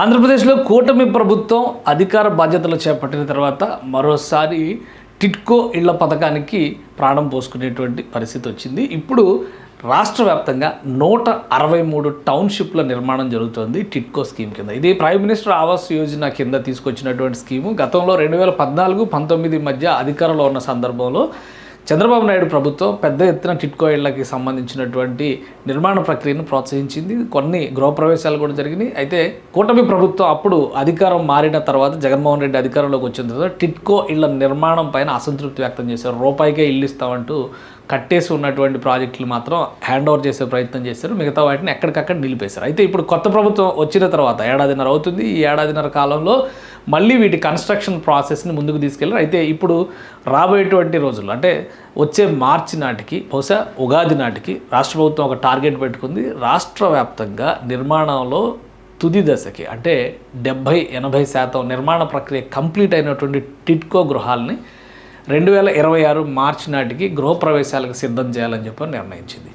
ఆంధ్రప్రదేశ్లో కూటమి ప్రభుత్వం అధికార బాధ్యతలు చేపట్టిన తర్వాత మరోసారి టిట్కో ఇళ్ళ పథకానికి ప్రాణం పోసుకునేటువంటి పరిస్థితి వచ్చింది. ఇప్పుడు రాష్ట్ర వ్యాప్తంగా నూట అరవై మూడు టౌన్షిప్ల నిర్మాణం జరుగుతోంది టిట్కో స్కీమ్ కింద. ఇది ప్రైమ్ మినిస్టర్ ఆవాస్ యోజన కింద తీసుకొచ్చినటువంటి స్కీము. గతంలో రెండు వేల పద్నాలుగు పంతొమ్మిది మధ్య అధికారంలో ఉన్న సందర్భంలో చంద్రబాబు నాయుడు ప్రభుత్వం పెద్ద ఎత్తున టిట్కో ఇళ్ళకి సంబంధించినటువంటి నిర్మాణ ప్రక్రియను ప్రోత్సహించింది. కొన్ని గృహప్రవేశాలు కూడా జరిగినాయి. అయితే కూటమి ప్రభుత్వం అప్పుడు అధికారం మారిన తర్వాత జగన్మోహన్ రెడ్డి అధికారంలోకి వచ్చిన తర్వాత టిట్కో ఇళ్ళ నిర్మాణం పైన అసంతృప్తి వ్యక్తం చేశారు. రూపాయికే ఇల్లు ఇస్తామంటూ కట్టేసి ఉన్నటువంటి ప్రాజెక్టులు మాత్రం హ్యాండ్ ఓవర్ చేసే ప్రయత్నం చేశారు. మిగతా వాటిని ఎక్కడికక్కడ నిలిపేశారు. అయితే ఇప్పుడు కొత్త ప్రభుత్వం వచ్చిన తర్వాత ఏడాదిన్నర అవుతుంది. ఈ ఏడాదిన్నర కాలంలో మళ్ళీ వీటి కన్స్ట్రక్షన్ ప్రాసెస్ని ముందుకు తీసుకెళ్ళారు. అయితే ఇప్పుడు రాబోయేటువంటి రోజులు అంటే వచ్చే మార్చి నాటికి బహుశా ఉగాది నాటికి రాష్ట్ర ప్రభుత్వం ఒక టార్గెట్ పెట్టుకుంది. రాష్ట్ర వ్యాప్తంగా నిర్మాణంలో తుది దశకి అంటే డెబ్భై ఎనభై శాతం నిర్మాణ ప్రక్రియ కంప్లీట్ అయినటువంటి టిట్కో గృహాలని రెండు వేల ఇరవై ఆరు మార్చి నాటికి గృహప్రవేశాలకు సిద్ధం చేయాలని చెప్పి నిర్ణయించింది.